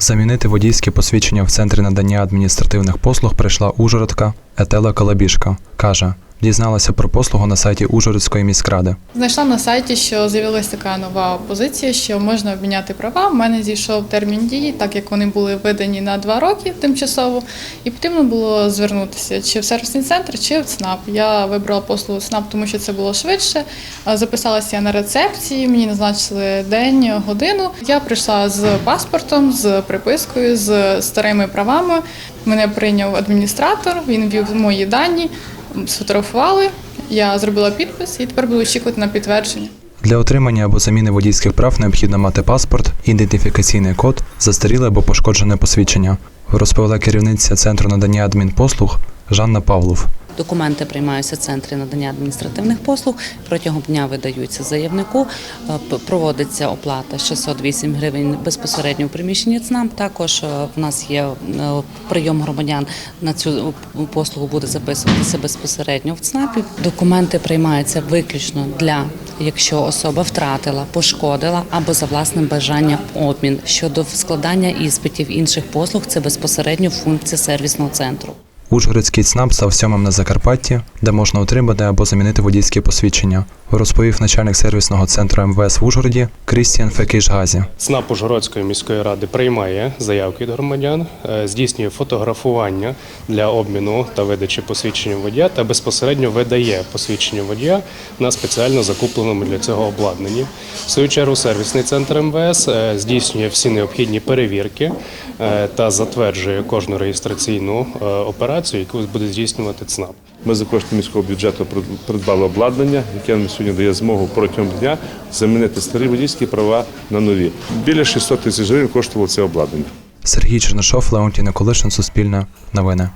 Замінити водійське посвідчення в центрі надання адміністративних послуг прийшла Ужгородка Етела Калабішка, Каже, дізналася про послугу на сайті Ужгородської міськради. Знайшла на сайті, що з'явилася така нова позиція, що можна обміняти права. У мене зійшов термін дії, так як вони були видані на два роки тимчасово, і потрібно було звернутися чи в сервісний центр, чи в ЦНАП. Я вибрала послугу ЦНАП, тому що це було швидше. Записалася я на рецепції, мені назначили день, годину. Я прийшла з паспортом, з припискою, з старими правами. Мене прийняв адміністратор, він ввів мої дані, сфотографували. Я зробила підпис і тепер буду очікувати на підтвердження. Для отримання або заміни водійських прав необхідно мати паспорт, ідентифікаційний код, застаріле або пошкоджене посвідчення, розповіла керівниця центру надання адмінпослуг Жанна Павлов. Документи приймаються в центрі надання адміністративних послуг. Протягом дня видаються заявнику. Е, Проводиться оплата 608 гривень безпосередньо в приміщенні ЦНАП. Також е, в нас є е, прийом громадян на цю послугу буде записуватися безпосередньо в ЦНАПі. Документи приймаються виключно для якщо особа втратила, пошкодила або за власним бажанням обмін. Щодо складання іспитів інших послуг, це безпосередньо функція сервісного центру. Ужгородський ЦНАП став сьомим на Закарпатті, де можна отримати або замінити водійське посвідчення, розповів начальник сервісного центру МВС в Ужгороді Крістіан Фекішгазі. ЦНАП Ужгородської міської ради приймає заявки від громадян, е, здійснює фотографування для обміну та видачі посвідчення водія та безпосередньо видає посвідчення водія на спеціально закупленому для цього обладнанні. В свою чергу сервісний центр МВС е, здійснює всі необхідні перевірки е, та затверджує кожну реєстраційну операцію, яку буде здійснювати ЦНАП. Ми за кошти міського бюджету придбали обладнання, яке нам сьогодні дає змогу протягом дня замінити старі водійські права на нові. Біля 600 тисяч гривень коштувало це обладнання. Сергій Чернишов, Леонтій Николишин, Суспільне, Новини.